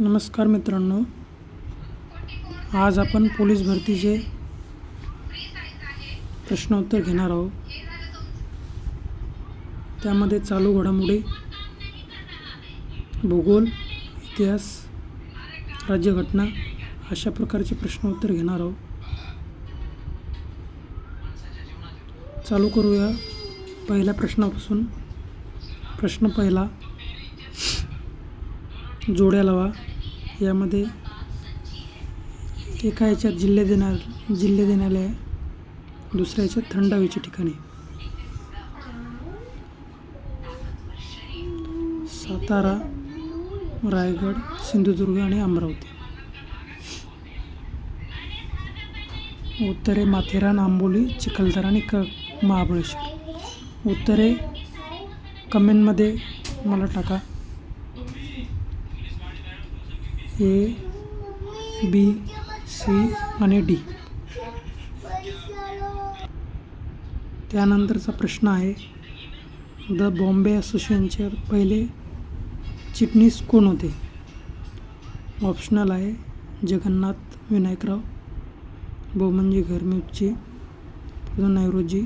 नमस्कार मित्रांनो. आज आपण पोलीस भरतीचे प्रश्नोत्तर घेणार आहोत. त्यामध्ये चालू घडामोडी भूगोल इतिहास राज्यघटना अशा प्रकारचे प्रश्नोत्तर घेणार आहोत. चालू करूया पहिल्या प्रश्नापासून. प्रश्न पहिला जोड्या लावा. यामध्ये एका याच्यात जिल्हे देणार जिल्हे देण्याले आहे दुसऱ्या याच्यात थंड हवेचे ठिकाणी. सातारा रायगड सिंधुदुर्ग आणि अमरावती. उत्तरे माथेरान आंबोली चिखलदरा आणि क महाबळेश्वर. उत्तरे कमेंटमध्ये मला टाका. ए बी सी आणि डी. त्यानंतरचा प्रश्न आहे द बॉम्बे असोसिएशनचे पहिले चिटणीस कोण होते? ऑप्शनल आहे जगन्नाथ विनायकराव बोमनजी घरमुची नैरोजी नेहरूजी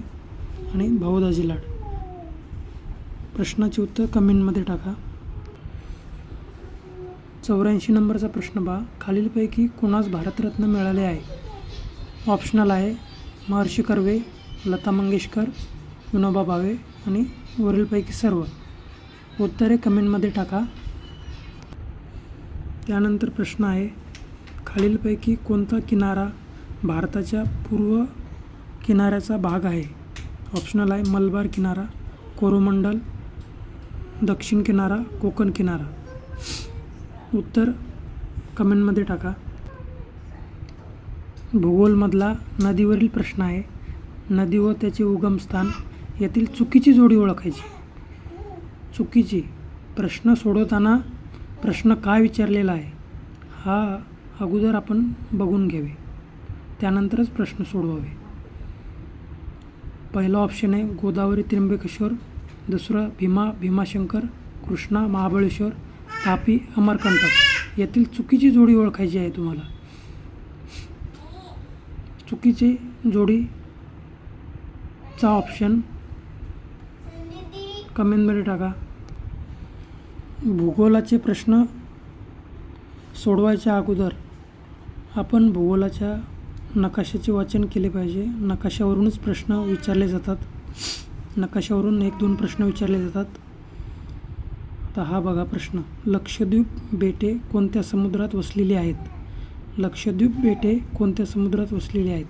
आणि भाऊदाजी लाड प्रश्नाचे उत्तर कमेंटमध्ये टाका. चौऱ्याऐंशी नंबरचा प्रश्न पहा. खालीलपैकी कोणास भारतरत्न मिळाले आहे? ऑप्शनल आहे महर्षी कर्वे लता मंगेशकर विनोबा भावे आणि वरीलपैकी सर्व. उत्तरे कमेंटमध्ये टाका. त्यानंतर प्रश्न आहे खालीलपैकी कोणता किनारा भारताच्या पूर्व किनाऱ्याचा भाग आहे? ऑप्शनल आहे मलबार किनारा कोरोमंडल दक्षिण किनारा कोकण किनारा. उत्तर कमेंटमध्ये टाका. भूगोलमधला नदीवरील प्रश्न आहे नदी व त्याचे उगमस्थान यातील चुकीची जोडी ओळखायची. चुकीची? प्रश्न सोडवताना प्रश्न काय विचारलेला आहे? हा अगोदर आपण बघून घ्यावे. त्यानंतरच प्रश्न सोडवावे. पहिला ऑप्शन आहे गोदावरी त्र्यंबकेश्वर. दुसरं भीमा भीमाशंकर. कृष्णा महाबळेश्वर. तापी अमरकंटक यातील चुकीची जोडी ओळखायची आहे तुम्हाला. चुकीची जोडीचा ऑप्शन कमेंटमध्ये टाका. भूगोलाचे प्रश्न सोडवायच्या अगोदर आपण भूगोलाच्या नकाशाचे वाचन केले पाहिजे. नकाशावरूनच प्रश्न विचारले जातात. नकाशावरून एक दोन प्रश्न विचारले जातात. आता हा बघा प्रश्न. लक्षद्वीप बेटे कोणत्या समुद्रात वसलेली आहेत? लक्षद्वीप बेटे कोणत्या समुद्रात वसलेली आहेत?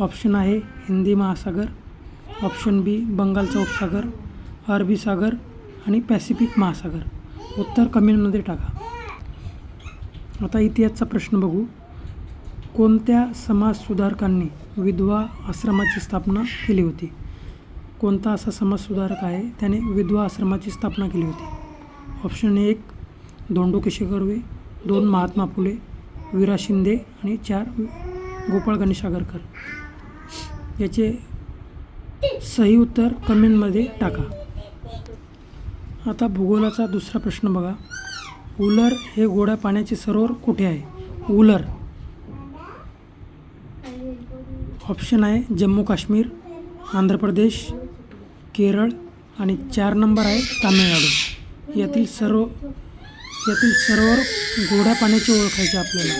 ऑप्शन आहे हिंदी महासागर ऑप्शन बी बंगालचा उपसागर अरबी सागर आणि पॅसिफिक महासागर. उत्तर कमेंटमध्ये टाका. आता इतिहासचा प्रश्न बघू. कोणत्या समाजसुधारकांनी विधवा आश्रमाची स्थापना केली होती? कोणता असा समाजसुधारक आहे? त्याने विधवा आश्रमाची स्थापना केली होती. ऑप्शन एक धोंडो केशव कर्वे दोन महात्मा फुले विरा शिंदे आणि चार गोपाळ गणेश आगरकर. याचे सही उत्तर कमेंटमध्ये टाका. आता भूगोलाचा दुसरा प्रश्न बघा. उलर हे गोड्या पाण्याचे सरोवर कुठे आहे? उलर. ऑप्शन आहे जम्मू काश्मीर आंध्र प्रदेश केरळ आणि चार नंबर आहे तामिळनाडू. यातील सर्व यातील सरोवर गोड्या पाण्याची ओळखायचे आपल्याला.